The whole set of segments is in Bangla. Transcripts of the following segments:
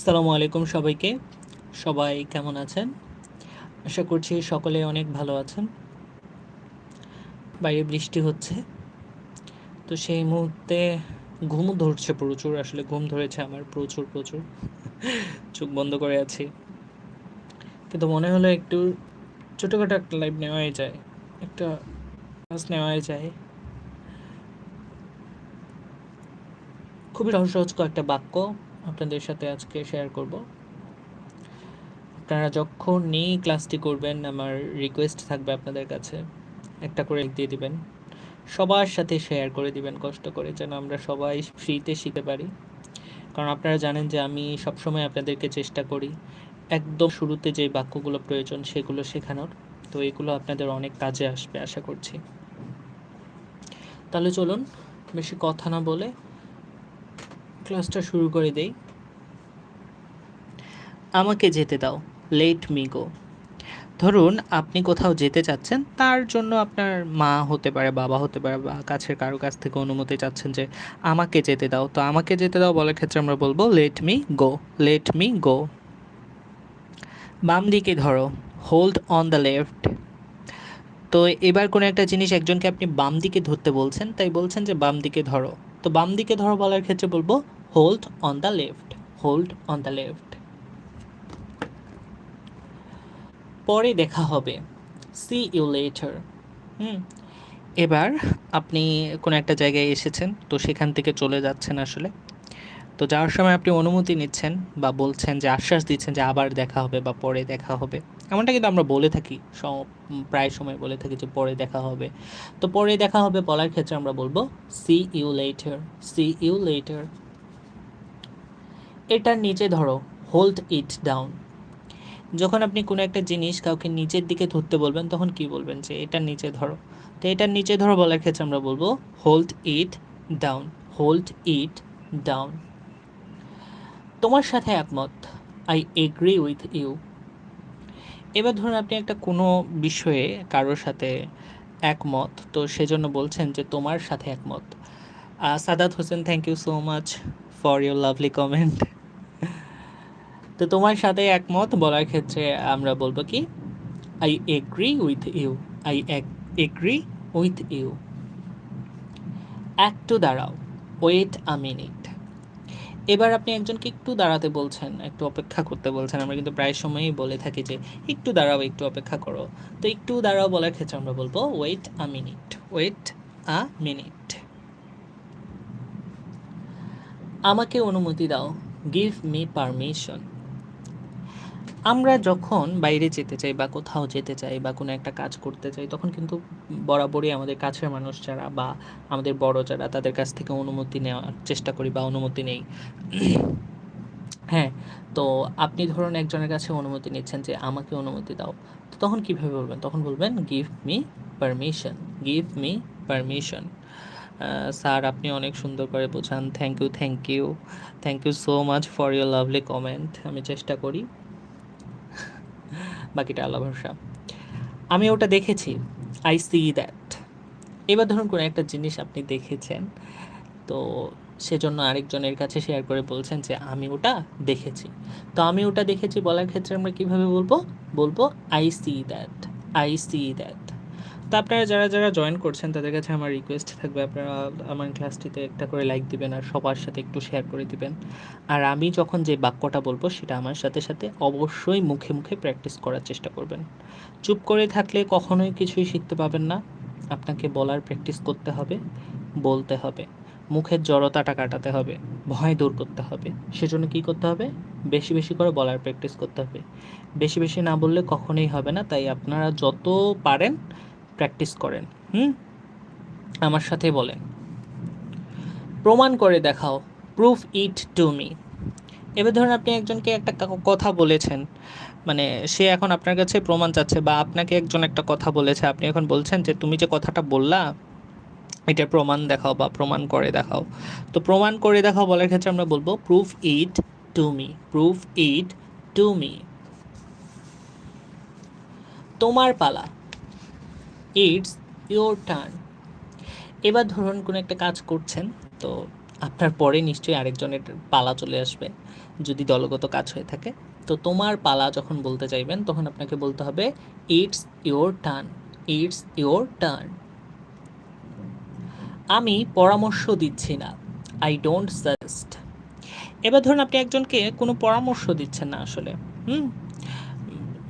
আসসালামু আলাইকুম সবাইকে। সবাই কেমন আছেন? আশা করছি সকলে অনেক ভালো আছেন। বাইরে বৃষ্টি হচ্ছে। তো সেই মুহূর্তে ঘুম ধরছে প্রচুর, আসলে ঘুম ধরেছে আমার প্রচুর প্রচুর। চোখ বন্ধ করে আছি। কিন্তু মনে হলো একটু ছোটোখাটো একটা লাইভ নেওয়াই যায়, একটা ক্লাস নেওয়াই যায়। খুবই রহস্য কয়েকটা বাক্য। আপনাদের সাথে আজকে শেয়ার করব। আপনারা যখনই ক্লাসটি করবেন, আমার রিকোয়েস্ট থাকবে আপনাদের কাছে। একটা করে দিয়ে দিবেন। সবার সাথে শেয়ার করে দিবেন, কষ্ট করে, যেন আমরা সবাই ফ্রিতে শিখতে পারি। কারণ আপনারা জানেন যে আমি সবসময় আপনাদেরকে চেষ্টা করি একদম শুরুতে যে বাক্যগুলো প্রয়োজন সেগুলো শেখানোর। তো এগুলো আপনাদের অনেক কাজে আসবে, আশা করছি। তাহলে চলুন, বেশি কথা না বলে ক্লাসটা শুরু করে দেই। আমাকে যেতে দাও, লেট মি গো। ধরুন আপনি কোথাও যেতে চাচ্ছেন, তার জন্য আপনার মা হতে পারে, বাবা হতে পারে, বা কাছের কারও কাছ থেকে অনুমতি চাচ্ছেন যে আমাকে যেতে দাও। তো আমাকে যেতে দাও বলার ক্ষেত্রে আমরা বলব, let me go, let me go. বাম দিকে ধরো, হোল্ড অন দ্য লেফট। তো এবার কোনো একটা জিনিস একজনকে আপনি বাম দিকে ধরতে বলছেন, তাই বলছেন যে বাম দিকে ধরো। তো বাম দিকে ধরো বলার ক্ষেত্রে বলব hold on the left hold on the left পরে দেখা হবে। See you later hmm. এবার আপনি কোনো একটা জায়গায় এসেছেন, তো সেখান থেকে চলে যাচ্ছেন আসলে। তো যাওয়ার সময় আপনি অনুমতি নিচ্ছেন বা বলছেন যে, আশ্বাস দিচ্ছেন যে, আবার দেখা হবে বা পরে দেখা হবে। এমনটা কিন্তু আমরা বলে থাকি প্রায় সময় বলে থাকি যে, পরে দেখা হবে। তো পরে দেখা হবে বলার ক্ষেত্রে আমরা বলব see you later see you later এটার নিচে ধরো হোল্ড ইট ডাউন যখন আপনি কোনো একটা জিনিস কাউকে নিচের দিকে ধরতে বলবেন, তখন কি বলবেন যে এটার নিচে ধরো? তো এটার নিচে ধরো বলার ক্ষেত্রে আমরা বলব hold it down hold it down তোমার সাথে একমত আই এগ্রি উইথ ইউ এবার ধরুন আপনি একটা কোনো বিষয়ে কারোর সাথে একমত, তো সেজন্য বলছেন যে তোমার সাথে একমত। Sadat Hossain thank you so much for your lovely comment তো তোমার সাথে একমত বলার ক্ষেত্রে আমরা বলব কি? I agree with you I agree with you একটু দাঁড়াও। ওয়েট আ মিনিট এবার আপনি একজনকে একটু দাঁড়াতে বলছেন, একটু অপেক্ষা করতে বলছেন। আমরা কিন্তু প্রায় সময়ই বলে থাকি যে, একটু দাঁড়াও, একটু অপেক্ষা করো। তো একটু দাঁড়াও বলার ক্ষেত্রে আমরা বলব wait a minute wait a minute আমাকে অনুমতি দাও। গিভ মি পারমিশন আমরা যখন বাইরে যেতে চাই বা কোথাও যেতে চাই বা কোনো একটা কাজ করতে চাই, তখন কিন্তু বরাবরই আমাদের কাছের মানুষ যারা বা আমাদের বড় যারা, তাদের কাছ থেকে অনুমতি নেওয়ার চেষ্টা করি বা অনুমতি নেই। হ্যাঁ তো আপনি ধরুন একজনের কাছে অনুমতি নিচ্ছেন যে আমাকে অনুমতি দাও, তো তখন কীভাবে বলবেন? তখন বলবেন give me permission give me permission sir, আপনি অনেক সুন্দর করে বোঝান। Thank you thank you thank you so much for your lovely comment আমি চেষ্টা করি। বাকিটা আল্লাহ ভরসা। আমি ওটা দেখেছি। আই সি দ্যাট এবার ধরুন কোনো একটা জিনিস আপনি দেখেছেন, তো সেজন্য আরেকজনের কাছে শেয়ার করে বলছেন যে, আমি ওটা দেখেছি। তো আমি ওটা দেখেছি বলার ক্ষেত্রে আমরা কীভাবে বলব? বলব I see that I see that তো আপনারা যারা যারা জয়েন করছেন, তাদের কাছে আমার রিকোয়েস্ট থাকবে, আপনারা আমার ক্লাসটিতে একটা করে লাইক দিবেন আর সবার সাথে একটু শেয়ার করে দিবেন। আর আমি যখন যে বাক্যটা বলব, সেটা আমার সাথে সাথে অবশ্যই মুখে মুখে প্র্যাকটিস করার চেষ্টা করবেন। চুপ করে থাকলে কখনোই কিছুই শিখতে পাবেন না। আপনাকে বলার প্র্যাকটিস করতে হবে, বলতে হবে। মুখের জড়তাটা কাটাতে হবে, ভয় দূর করতে হবে। সেজন্য কী করতে হবে? বেশি বেশি করে বলার প্র্যাকটিস করতে হবে। বেশি বেশি না বললে কখনোই হবে না। তাই আপনারা যত পারেন প্র্যাকটিস করেন, হুম? আমার সাথে বলেন। প্রমাণ করে দেখাও প্রুফ ইট টু মি এবার ধরুন আপনি একজনকে একটা কথা বলেছেন মানে সে এখন আপনার কাছে প্রমাণ চাচ্ছে বা আপনাকে একজন একটা কথা বলেছে, আপনি এখন বলছেন যে তুমি যে কথাটা বললা এটা প্রমাণ দেখাও বা প্রমাণ করে দেখাও। তো প্রমাণ করে দেখাও বলার ক্ষেত্রে আমরা বলব proof it to me proof it to me তোমার পালা ইটস ইয়োর টার্ন এবার ধরুন কোনো একটা কাজ করছেন, তো আপনার পরে নিশ্চয়ই আরেকজনের পালা চলে আসবে, যদি দলগত কাজ হয়ে থাকে। তো তোমার পালা যখন বলতে চাইবেন, তখন আপনাকে বলতে হবে it's your turn it's your turn আমি পরামর্শ দিচ্ছি না। আই ডোন্ট সাজেস্ট এবার ধরুন আপনি একজনকে কোনো পরামর্শ দিচ্ছেন না আসলে, হুম?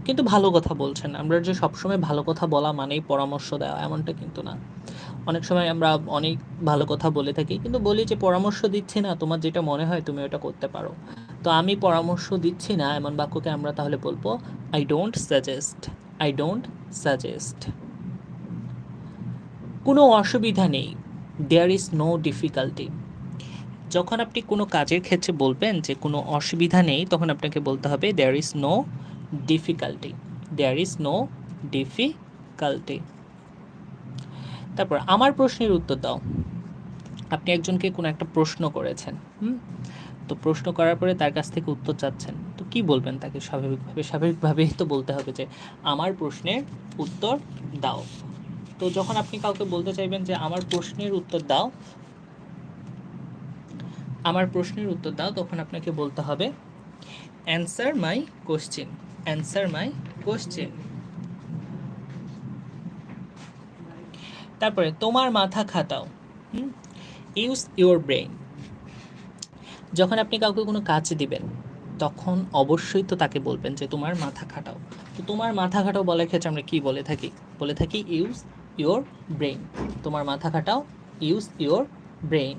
কিন্তু ভালো কথা বলছেন। আমরা যে সবসময় ভালো কথা বলা মানেই পরামর্শ দেওয়া, এমনটা কিন্তু না। অনেক সময় আমরা অনেক ভালো কথা বলে থাকি, কিন্তু বলি যে, পরামর্শ দিচ্ছি না, তোমার যেটা মনে হয় তুমি ওটা করতে পারো। তো আমি পরামর্শ দিচ্ছি না, এমন বাক্যকে আমরা তাহলে বলব I don't suggest I don't suggest কোনো অসুবিধা নেই। দেয়ার ইজ নো ডিফিকাল্টি যখন আপনি কোনো কাজের ক্ষেত্রে বলবেন যে, কোনো অসুবিধা নেই, তখন আপনাকে বলতে হবে there is no difficulty there is no difficulty তারপর আমার প্রশ্নের উত্তর দাও। আপনি একজনকে কোনো একটা প্রশ্ন করেছেন তো প্রশ্ন করার পরে তার কাছ থেকে উত্তর চাচ্ছেন। তো কি বলবেন তাকে স্বাভাবিকভাবে? স্বাভাবিকভাবেই তো বলতে হবে যে, আমার প্রশ্নের উত্তর দাও। তো যখন আপনি কাউকে বলতে চাইবেন যে, আমার প্রশ্নের উত্তর দাও, আমার প্রশ্নের উত্তর দাও, তখন আপনাকে বলতে হবে answer my question answer my question তারপরে, তোমার মাথা খাটাও। ইউজ ইউর ব্রেইন যখন আপনি কাউকে কোনো কাজ দিবেন, তখন অবশ্যই তো তাকে বলবেন যে, তোমার মাথা খাটাও। তো তোমার মাথা খাটাও বলার ক্ষেত্রে আমরা কি বলে থাকি? বলে থাকি ইউজ ইউর ব্রেইন তোমার মাথা খাটাও ইউজ ইউর ব্রেইন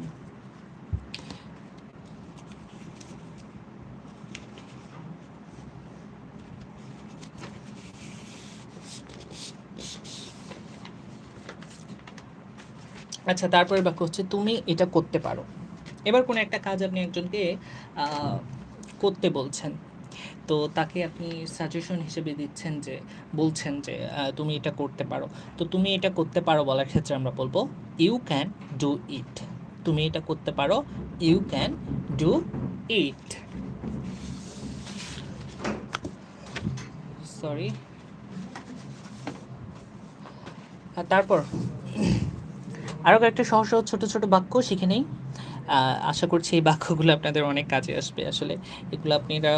আচ্ছা তারপরে বাক্য হচ্ছে, তুমি এটা করতে পারো। এবার কোনো একটা কাজ আপনি একজনকে করতে বলছেন। তো তাকে আপনি সাজেশন হিসেবে দিচ্ছেন যে, বলছেন যে তুমি এটা করতে পারো। তো তুমি এটা করতে পারো বলার ক্ষেত্রে আমরা বলব ইউ ক্যান ডু ইট তুমি এটা করতে পারো। You can do it sorry তারপর আরও কয়েকটা সহজ সহজ ছোটো ছোটো বাক্য শিখে নেই। আশা করছি এই বাক্যগুলো আপনাদের অনেক কাজে আসবে। আসলে এগুলো আপনারা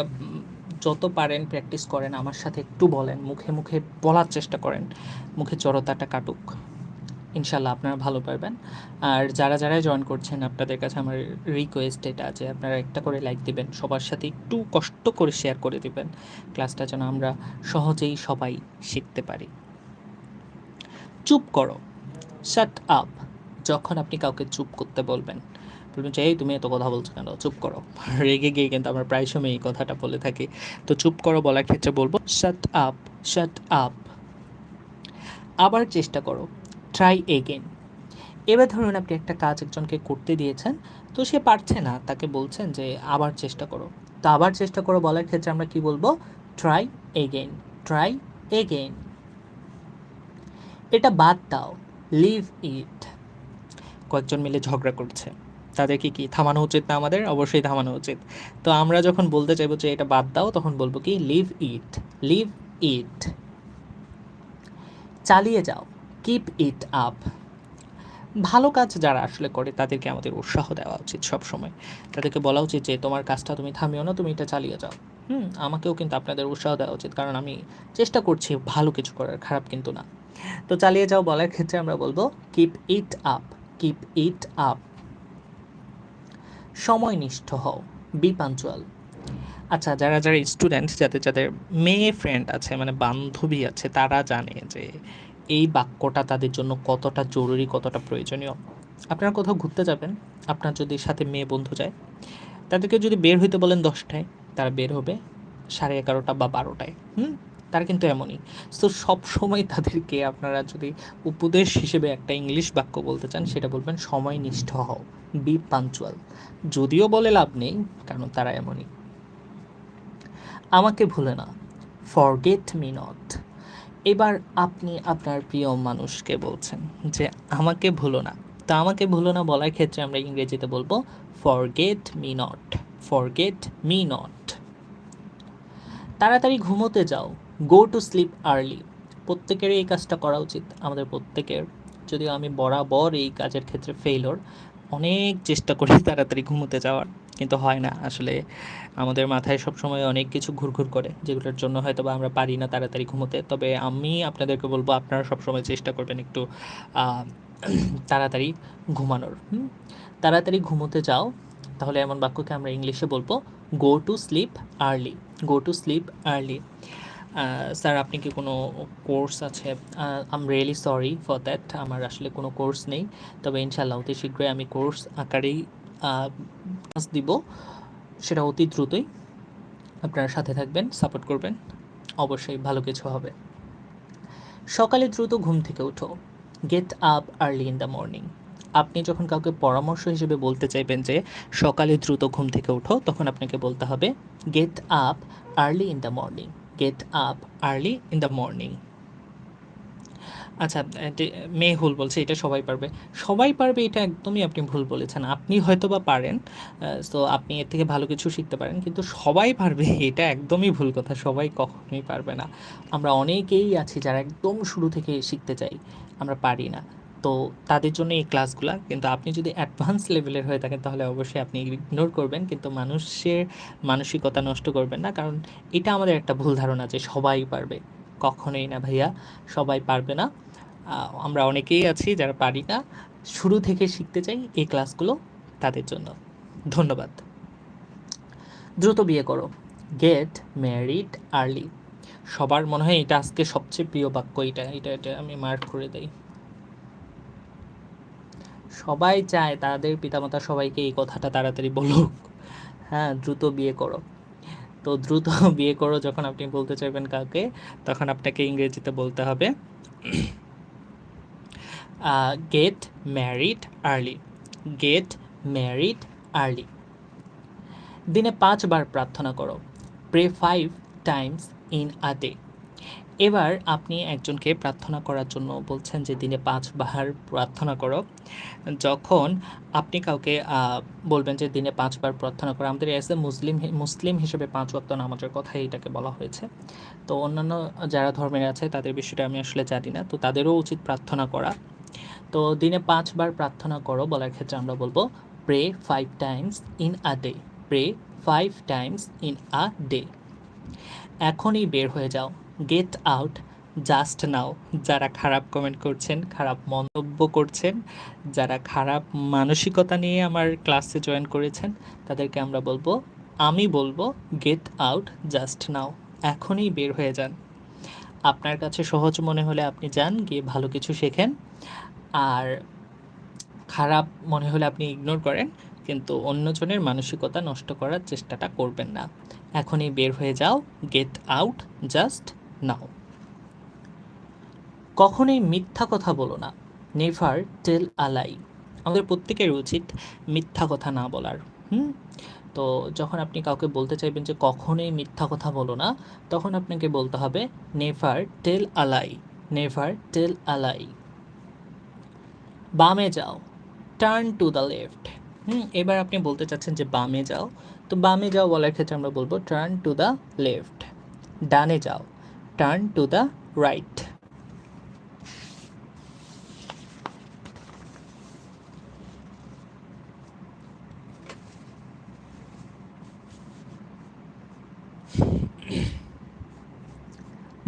যত পারেন প্র্যাকটিস করেন, আমার সাথে একটু বলেন, মুখে মুখে বলার চেষ্টা করেন, মুখে জড়তাটা কাটুক। ইনশাল্লাহ আপনারা ভালো পারবেন। আর যারা যারাই জয়েন করছেন, আপনাদের কাছে আমার রিকোয়েস্ট এটা যে আপনারা একটা করে লাইক দিবেন, সবার সাথে একটু কষ্ট করে শেয়ার করে দিবেন। ক্লাসটা যেন আমরা সহজেই সবাই শিখতে পারি। চুপ করো। শাট আপ যখন আপনি কাউকে চুপ করতে বলবেন বলবেন যে, এই তুমি এত কথা বলছো কেন? চুপ করো। রেগে গিয়ে কিন্তু আমরা প্রায় সময় এই কথাটা বলে থাকি। তো চুপ করো বলার ক্ষেত্রে বলব শাট আপ শাট আপ আবার চেষ্টা করো ট্রাই এগেন এবার ধরুন আপনি একটা কাজ একজনকে করতে দিয়েছেন, তো সে পারছে না, তাকে বলছেন যে, আবার চেষ্টা করো। তো আবার চেষ্টা করো বলার ক্ষেত্রে আমরা কি বলব? ট্রাই এগেন ট্রাই এগেন এটা বাদ দাও লিভ ইট কয়েকজন মিলে ঝগড়া করছে। তাদেরকে কি থামানো উচিত না আমাদের? অবশ্যই থামানো উচিত। তো আমরা যখন বলতে চাইব যে এটা বাদ দাও, তখন বলব কি লিভ ইট লিভ ইট চালিয়ে যাও। কিপ ইট আপ ভালো কাজ যারা আসলে করে, তাদেরকে আমাদের উৎসাহ দেওয়া উচিত সব সময় তাদেরকে বলা উচিত যে, তোমার কাজটা তুমি থামিও না, তুমি এটা চালিয়ে যাও। হুম, আমাকেও কিন্তু আপনাদের উৎসাহ দেওয়া উচিত, কারণ আমি চেষ্টা করছি ভালো কিছু করার, খারাপ কিন্তু না। তো চালিয়ে যাও বলার ক্ষেত্রে আমরা বলব keep it up keep it up সময়নিষ্ঠ হও বি পাঞ্চুয়াল আচ্ছা যারা যারা স্টুডেন্ট যাদের যাদের মেয়ে ফ্রেন্ড আছে মানে বান্ধবী আছে, তারা জানে যে এই বাক্যটা তাদের জন্য কতটা জরুরি, কতটা প্রয়োজনীয়। আপনারা কোথাও ঘুরতে যাবেন, আপনার যদি সাথে মেয়ে বন্ধু যায়, তাদেরকে যদি বের হইতে বলেন দশটায়, তারা বের হবে সাড়ে এগারোটা বা বারোটায়, হুম? তারা কিন্তু এমনই। তো সব সময় তাদেরকে আপনারা যদি উপদেশ হিসেবে একটা ইংলিশ বাক্য বলতে চান, সেটা বলবেন সময় নিষ্ঠ হও বি পাঞ্চুয়াল যদিও বলে লাভ নেই, কারণ তারা এমনই। আমাকে ভুলে না ফরগেট মি নট এবার আপনি আপনার প্রিয় মানুষকে বলছেন যে, আমাকে ভুলো না। তো আমাকে ভুলো না বলার ক্ষেত্রে আমরা ইংরেজিতে বলব forget me not forget me not তাড়াতাড়ি ঘুমোতে যাও গো টু স্লিপ আর্লি প্রত্যেকেরই এই কাজটা করা উচিত, আমাদের প্রত্যেকের। যদিও আমি বরাবর এই কাজের ক্ষেত্রে ফেইলর অনেক চেষ্টা করি তাড়াতাড়ি ঘুমোতে যাওয়ার, কিন্তু হয় না। আসলে আমাদের মাথায় সবসময় অনেক কিছু ঘুরঘুর করে, যেগুলোর জন্য হয়তো বা আমরা পারি না তাড়াতাড়ি ঘুমোতে। তবে আমি আপনাদেরকে বলব, আপনারা সবসময় চেষ্টা করবেন একটু তাড়াতাড়ি ঘুমানোর তাড়াতাড়ি ঘুমোতে যাও। তাহলে এমন বাক্যকে আমরা ইংলিশে বলব go to sleep early go to sleep early sir, আপনি কি কোনো কোর্স আছে? Am really sorry for that আমার আসলে কোনো কোর্স নেই। তবে ইনশাল্লাহ অতি শীঘ্রই আমি কোর্স আকারেই ক্লাস দিব। সেটা অতি দ্রুতই আপনারা সাথে থাকবেন সাপোর্ট করবেন। অবশ্যই ভালো কিছু হবে। সকালে দ্রুত ঘুম থেকে উঠো। Get up early in the morning আপনি যখন কাউকে পরামর্শ হিসেবে বলতে চাইবেন যে সকালে দ্রুত ঘুম থেকে উঠো, তখন আপনাকে বলতে হবে get up early in the morning get up early in the morning আচ্ছা এটি মেহুল বলছে, এটা সবাই পারবে। সবাই পারবে, এটা একদমই আপনি ভুল বলেছেন। আপনি হয়তো বা পারেন তো আপনি এর থেকে ভালো কিছু শিখতে পারেন, কিন্তু সবাই পারবে, এটা একদমই ভুল কথা, সবাই কখনোই পারবে না। আমরা অনেকেই আছি যারা একদম শুরু থেকে শিখতে চাই, আমরা পারি না। তো তাদের জন্য এই ক্লাসগুলা কিন্তু আপনি যদি অ্যাডভান্স লেভেলের হয়ে থাকেন, তাহলে অবশ্যই আপনি ইগনোর করবেন। কিন্তু মানুষের মানসিকতা নষ্ট করবেন না। কারণ এটা আমাদের একটা ভুল ধারণা যে সবাই পারবে। কখনোই না ভাইয়া, সবাই পারবে না। আমরা অনেকেই আছি যারা পারি না। শুরু থেকে শিখতে চাই এই ক্লাসগুলো তাদের জন্য। ধন্যবাদ। দ্রুত বিয়ে করো। গেট ম্যারিড আর্লি সবার মনে হয় এটা আজকে সবচেয়ে প্রিয় বাক্য। এটা এটা এটা আমি মার্ক করে দেই। সবাই চায় তাদের পিতামাতা সবাইকে এই কথাটা তাড়াতাড়ি বলুক। হ্যাঁ দ্রুত বিয়ে করো। তো দ্রুত বিয়ে করো যখন আপনি বলতে চাইবেন কাউকে, তখন আপনাকে ইংরেজিতে বলতে হবে get married early get married early দিনে পাঁচবার প্রার্থনা করো। Pray five times in a day এবার আপনি একজনকে প্রার্থনা করার জন্য বলছেন যে, দিনে পাঁচবার প্রার্থনা করো। যখন আপনি কাউকে বলবেন যে, দিনে পাঁচবার প্রার্থনা করো। আমাদের অ্যাজ এ মুসলিম মুসলিম হিসেবে পাঁচ ওয়াক্ত নামাজের কথাই এটাকে বলা হয়েছে। তো অন্যান্য যারা ধর্মের আছে, তাদের বিষয়টা আমি আসলে জানি না। তো তাদেরও উচিত প্রার্থনা করা। তো দিনে পাঁচবার প্রার্থনা করো বলার ক্ষেত্রে আমরা বলব pray five times in a day pray five times in a day এখনই বের হয়ে যাও। গেট আউট জাস্ট নাও যারা খারাপ কমেন্ট করছেন, খারাপ মন্তব্য করছেন, যারা খারাপ মানসিকতা নিয়ে আমার ক্লাসে জয়েন করেছেন, তাদেরকে আমরা বলব, আমি বলব গেট আউট জাস্ট নাও এখনই বের হয়ে যান। আপনার কাছে সহজ মনে হলে আপনি যান, গিয়ে ভালো কিছু শেখেন। আর খারাপ মনে হলে আপনি ইগনোর করেন, কিন্তু অন্যজনের মানসিকতা নষ্ট করার চেষ্টাটা করবেন না। এখনই বের হয়ে যাও গেট আউট জাস্ট নাও। কখনোই মিথ্যা কথা বলো না। নেভার টেল আলাই আমাদের প্রত্যেকের উচিত মিথ্যা কথা না বলার, হুম? তো যখন আপনি কাউকে বলতে চাইবেন যে কখনোই মিথ্যা কথা বলো না, তখন আপনাকে বলতে হবে never tell a lie never tell a lie বামে যাও, turn to the left. Hmm, এবার আপনি বলতে চাচ্ছেন যে বামে যাও, তো বামে যাও বলার ক্ষেত্রে আমরা বলব টার্ন টু দ্য লেফট। ডানে যাও টার্ন টু দ্য রাইট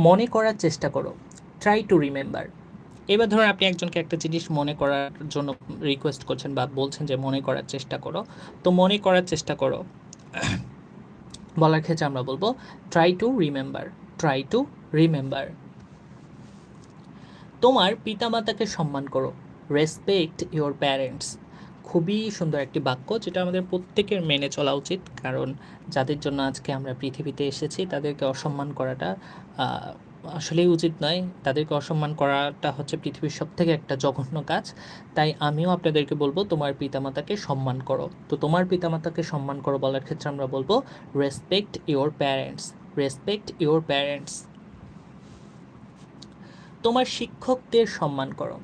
মনে করার চেষ্টা করো। ট্রাই টু রিমেম্বার এবার ধরুন আপনি একজনকে একটা জিনিস মনে করার জন্য রিকোয়েস্ট করছেন বা বলছেন যে মনে করার চেষ্টা করো। তো মনে করার চেষ্টা করো। বলার ক্ষেত্রে আমরা বলব try to remember try to remember তোমার পিতামাতাকে সম্মান করো। রেসপেক্ট ইওর প্যারেন্টস খুবই সুন্দর একটি বাক্য, যেটা আমাদের প্রত্যেকের মেনে চলা উচিত, কারণ যাদের জন্য আজকে আমরা পৃথিবীতে এসেছি, তাদেরকে অসম্মান করাটা আসলেই উচিত নয়। তাদেরকে অসম্মান করাটা হচ্ছে পৃথিবীর সব থেকে একটা জঘন্য কাজ। তাই আমিও আপনাদেরকে বলব, তোমার পিতামাতাকে সম্মান করো। তো তোমার পিতামাতাকে সম্মান করো বলার ক্ষেত্রে আমরা বলব respect your parents respect your parents তোমার শিক্ষকদের সম্মান করো।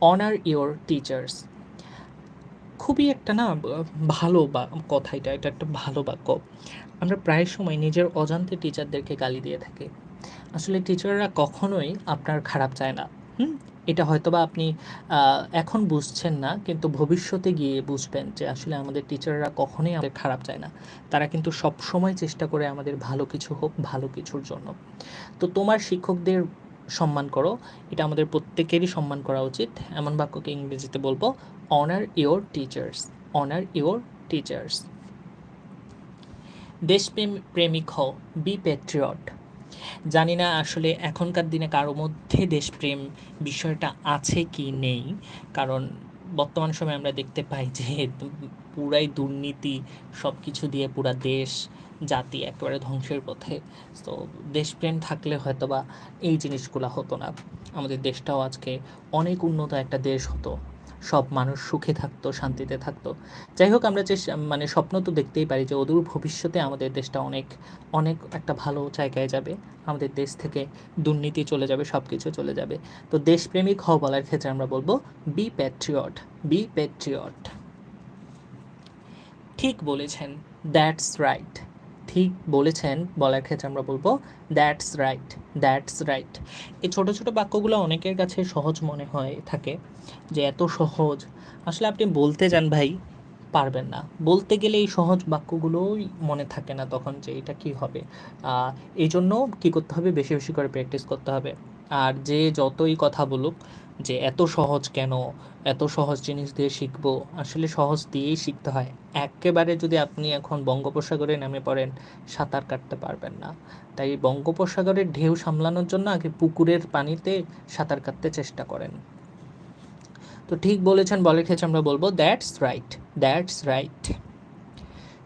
অনার ইওর টিচার্স খুবই একটা না, ভালো বা, কথা এটা এটা একটা ভালো বাক্য। আমরা প্রায় সময় নিজের অজান্তে টিচারদেরকে গালি দিয়ে থাকি। আসলে টিচাররা কখনোই আপনার খারাপ চায় না। হুম? এটা হয়তোবা আপনি এখন বুঝছেন না, কিন্তু ভবিষ্যতে গিয়ে বুঝবেন যে আসলে আমাদের টিচাররা কখনোই আমাদের খারাপ চায় না। তারা কিন্তু সব সময় চেষ্টা করে আমাদের ভালো কিছু হোক, ভালো কিছুর জন্য। তো তোমার শিক্ষকদের সম্মান করো, এটা আমাদের প্রত্যেকেরই সম্মান করা উচিত। এমন বাক্যকে ইংরেজিতে বলব honour your teachers honour your teachers দেশপ্রেম, প্রেমিক হও বি প্যাট্রিয়ট জানি না আসলে এখনকার দিনে কারও মধ্যে দেশপ্রেম বিষয়টা আছে কি নেই। কারণ বর্তমান সময়ে আমরা দেখতে পাই যে পুরাই দুর্নীতি সব কিছু দিয়ে পুরা দেশ, জাতি একেবারে ধ্বংসের পথে। তো দেশপ্রেম থাকলে হয়তো বা এই জিনিসগুলো হতো না। আমাদের দেশটাও আজকে অনেক উন্নত একটা দেশ হতো। সব মানুষ সুখে থাকতো, শান্তিতে থাকতো। যাই হোক, আমরা চেষ্টা মানে স্বপ্ন তো দেখতেই পারি যে অদূর ভবিষ্যতে আমাদের দেশটা অনেক অনেক একটা ভালো জায়গায় যাবে। আমাদের দেশ থেকে দুর্নীতি চলে যাবে সব কিছু চলে যাবে। তো দেশপ্রেমিক হও বলার ক্ষেত্রে আমরা বলব বি প্যাট্রিয়ট বি প্যাট্রিয়ট ঠিক বলেছেন দ্যাটস রাইট ঠিক বলেছেন, বলার ক্ষেত্রে আমরা বলব দ্যাটস রাইট দ্যাটস রাইট এই ছোটো ছোটো বাক্যগুলো অনেকের কাছে সহজ মনে হয় থাকে যে এত সহজ। আসলে আপনি বলতে যান ভাই, পারবেন না। বলতে গেলে এই সহজ বাক্যগুলোই মনে থাকে না তখন যে এটা কি হবে। এই জন্য কী করতে হবে? বেশি বেশি করে প্র্যাকটিস করতে হবে। আর যে যতই কথা বলুক যে এত সহজ কেন? এত সহজ জিনিস দিয়ে শিখব? আসলে সহজ দিয়েই শিখতে হয়। একেবারে যদি আপনি এখন বঙ্গোপসাগরে নেমে পড়েন, সাঁতার কাটতে পারবেন না। তাই বঙ্গোপসাগরের ঢেউ সামলানোর জন্য আগে পুকুরের পানিতে সাঁতার কাটতে চেষ্টা করেন। তো ঠিক বলেছেন, বলের ক্ষেত্রে আমরা বলব দ্যাটস রাইট দ্যাটস রাইট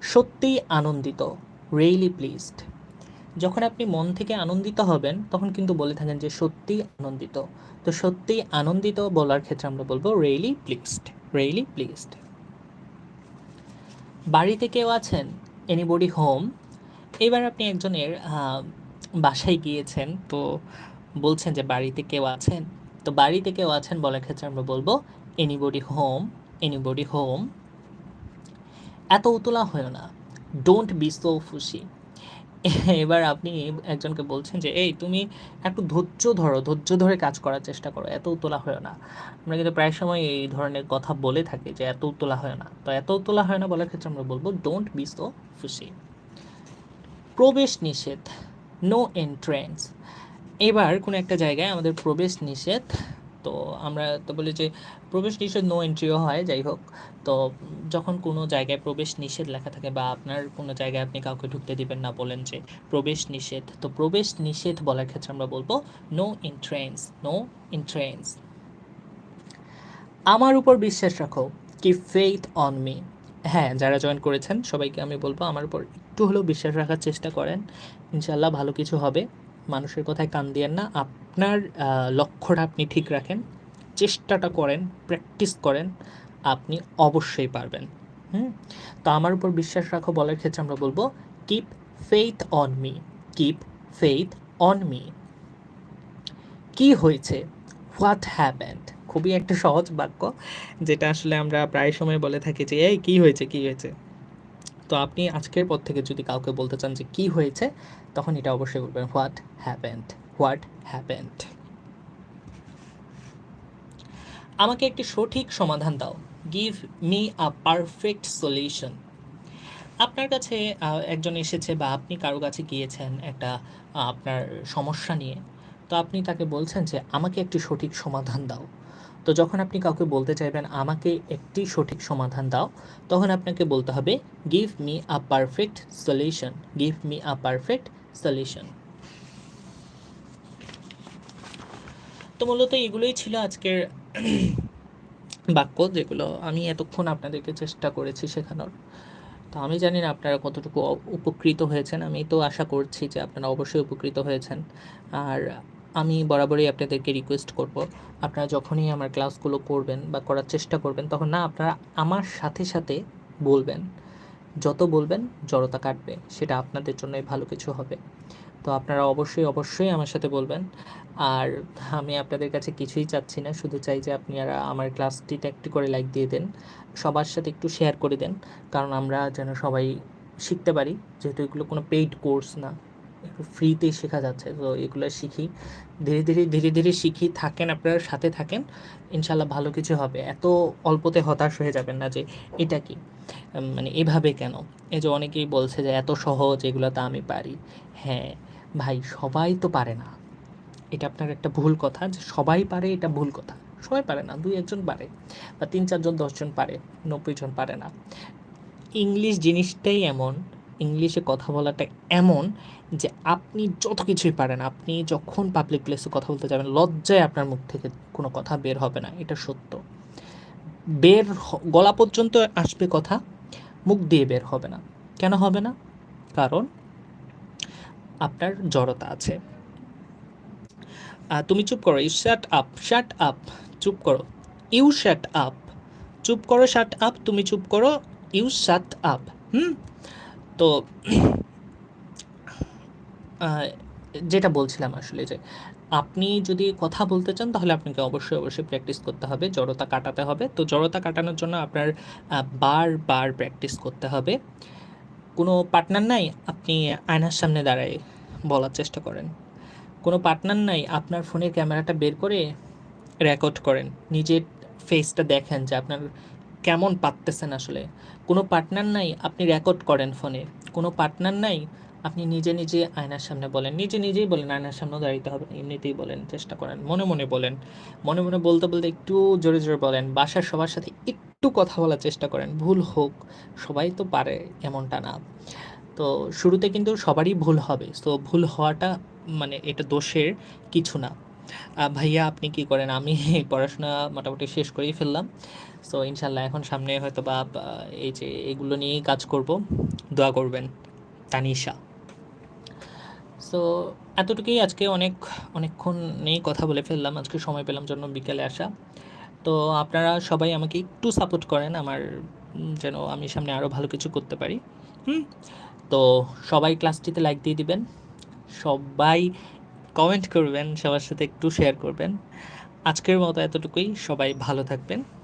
সত্যিই আনন্দিত রিয়েলি প্লিজড যখন আপনি মন থেকে আনন্দিত হবেন, তখন কিন্তু বলে থাকেন যে সত্যি আনন্দিত। তো সত্যিই আনন্দিত বলার ক্ষেত্রে আমরা বলব রেইলি প্লিজড রিয়েলি প্লিজড বাড়িতে কেউ আছেন? এনিবডি হোম এবার আপনি একজনের বাসায় গিয়েছেন, তো বলছেন যে বাড়িতে কেউ আছেন? তো বাড়িতে কেউ আছেন বলার ক্ষেত্রে আমরা বলব এনিবডি হোম এনিবডি হোম এত উতলা হয় না। ডোন্ট বি সো ফুসি এবার আপনি একজনকে বলছেন যে, এই তুমি একটু ধৈর্য ধরো, ধৈর্য ধরে কাজ করার চেষ্টা করো, এত উতলা হয় না। আমরা কিন্তু প্রায় সময় এই ধরনের কথা বলে থাকি যে, এত উতলা হয় না। তো এত উতলা হয় না বলার ক্ষেত্রে আমরা বলব ডোন্ট বি সো ফুসি প্রবেশ নিষেধ নো এন্ট্রেন্স এবার কোনো একটা জায়গায় আমাদের প্রবেশ নিষেধ তো আমরা তো বলি যে প্রবেশ নিষেধ নো এন্ট্রিও হয়, যাই হোক। তো যখন কোনো জায়গায় প্রবেশ নিষেধ লেখা থাকে বা আপনার কোনো জায়গায় আপনি কাউকে ঢুকতে দিবেন না, বলেন যে প্রবেশ নিষেধ, তো প্রবেশ নিষেধ বলার ক্ষেত্রে আমরা বলব নো এন্ট্রেন্স নো এন্ট্রেন্স আমার উপর বিশ্বাস রাখো কি ফেইথ অন মি হ্যাঁ যারা জয়েন করেছেন, সবাইকে আমি বলব আমার উপর একটু হলেও বিশ্বাস রাখার চেষ্টা করেন। ইনশাল্লাহ ভালো কিছু হবে। মানুষের কথায় কান দিয়েন না। আপনার লক্ষ্যটা আপনি ঠিক রাখেন, চেষ্টাটা করেন প্র্যাকটিস করেন, আপনি অবশ্যই পারবেন। হুম? তো আমার উপর বিশ্বাস রাখো, বলার ক্ষেত্রে আমরা বলব keep faith on me keep faith on me কি হয়েছে? হোয়াট হ্যাপেন্ড খুবই একটা সহজ বাক্য, যেটা আসলে আমরা প্রায় সময় বলে থাকি যে, এই, কী হয়েছে কী হয়েছে? তো আপনি আজকের পর থেকে যদি কাউকে বলতে চান যে কী হয়েছে, তখন এটা অবশ্যই বলবেন, হোয়াট হ্যাপেন্ড? What happened? আমাকে একটি সঠিক সমাধান দাও। Give me a perfect solution. আপনার কাছে একজন এসেছে বা আপনি কারও কাছে গিয়েছেন একটা আপনার সমস্যা নিয়ে, তো আপনি তাকে বলছেন যে, আমাকে একটি সঠিক সমাধান দাও। তো যখন আপনি কাউকে বলতে চাইবেন, আমাকে একটি সঠিক সমাধান দাও, তখন আপনাকে বলতে হবে give me a perfect solution give me a perfect solution তো মূলত এগুলোই ছিল আজকের বাক্য, যেগুলো আমি এতক্ষণ আপনাদেরকে চেষ্টা করেছি শেখানোর। তো আমি জানি না আপনারা কতটুকু উপকৃত হয়েছেন। আমি তো আশা করছি যে আপনারা অবশ্যই উপকৃত হয়েছেন। আর আমি বরাবরই আপনাদেরকে রিকোয়েস্ট করব। আপনারা যখনই আমার ক্লাসগুলো করবেন বা করার চেষ্টা করবেন, তখন না আপনারা আমার সাথে সাথে বলবেন। যত বলবেন, জড়তা কাটবে। সেটা আপনাদের জন্যই ভালো কিছু হবে। তো আপনারা অবশ্যই অবশ্যই আমার সাথে বলবেন। আর আমি আপনাদের কাছে কিছুই চাচ্ছি না। শুধু চাই যে আপনারা আমার ক্লাসটিতে একটি করে লাইক দিয়ে দেন। সবার সাথে একটু শেয়ার করে দেন। কারণ আমরা যেন সবাই শিখতে পারি, যেহেতু এগুলো কোনো পেইড কোর্স না। একটু ফ্রিতেই শেখা যাচ্ছে। তো এগুলো শিখি। ধীরে ধীরে ধীরে ধীরে শিখি, থাকেন আপনারা, সাথে থাকেন ইনশাল্লাহ ভালো কিছু হবে। এত অল্পতে হতাশ হয়ে যাবেন না যে, এটা কি? মানে এভাবে কেন? এই যে অনেকেই বলছে যে, এত সহজ এগুলো তো আমি পারি। হ্যাঁ ভাই, সবাই তো পারে না। এটা আপনার একটা ভুল কথা যে, সবাই পারে, এটা ভুল কথা। সবাই পারে না, দুই, একজন পারে বা তিন, চারজন, দশজন পারে, নব্বই জন পারে না। ইংলিশ জিনিসটাই এমন ইংলিশে কথা বলাটা এমন যে আপনি যত কিছুই পারেন, আপনি যখন পাবলিক প্লেসে কথা বলতে যাবেন, লজ্জায় আপনার মুখ থেকে কোনো কথা বের হবে না, এটা সত্য। বের গলা পর্যন্ত আসবে কথা, মুখ দিয়ে বের হবে না। কেন হবে না? কারণ আপনার জড়তা আছে। তুমি চুপ করো you shut up shut up চুপ করো। ইউ শাট আপ চুপ করো শাট আপ তুমি চুপ করো ইউ শাট আপ হুম? তো যেটা বলছিলাম আসলে যে আপনি যদি কথা বলতে চান তাহলে আপনাকে অবশ্যই অবশ্যই প্র্যাকটিস করতে হবে। জড়তা কাটাতে হবে। তো জড়তা কাটানোর জন্য আপনার আহ, বারবার প্র্যাকটিস করতে হবে। কোনো পার্টনার নাই আপনি আয়নার সামনে দাঁড়ায় বলার চেষ্টা করেন। কোনো পার্টনার নাই আপনার ফোনের ক্যামেরাটা বের করে রেকর্ড করেন। নিজের ফেসটা দেখেন যে আপনার কেমন পারতেছেন আসলে? কোনো পার্টনার নাই, আপনি রেকর্ড করেন ফোনে কোনো পার্টনার নাই, আপনি নিজে নিজে আয়নার সামনে বলেন। নিজে নিজেই বলেন, আয়নার সামনেও দাঁড়াইতে হবে। এমনিতেই বলেন, চেষ্টা করেন। মনে মনে বলেন। মনে মনে বলতে বলতে একটু জোরে জোরে বলেন। বাসার সবার সাথে একটু কথা বলার চেষ্টা করেন। ভুল হোক, সবাই তো পারে এমনটা না। তো শুরুতে কিন্তু সবারই ভুল হবে। তো ভুল হওয়াটা মানে এটা দোষের কিছু না। ভাইয়া আপনি কি করেন? আমি পড়াশোনা মোটামুটি শেষ করেই ফেললাম। সো ইনশাল্লাহ, এখন সামনে হয়তো বা এই যে এগুলো নিয়েই কাজ করব। দোয়া করবেন, তানিশা। সো এতটুকুই আজকে অনেক, অনেকক্ষণ নেই কথা বলে ফেললাম। আজকে সময় পেলাম জন্য বিকেলে আসা। তো, আপনারা সবাই আমাকে একটু সাপোর্ট করেন আমার যেন আমি সামনে আরও ভালো কিছু করতে পারি। হুম? তো, সবাই ক্লাসটিতে লাইক দিয়ে দিবেন। সবাই কমেন্ট করবেন, সবার সাথে একটু শেয়ার করবেন। আজকের মতো এতটুকুই। সবাই ভালো থাকবেন।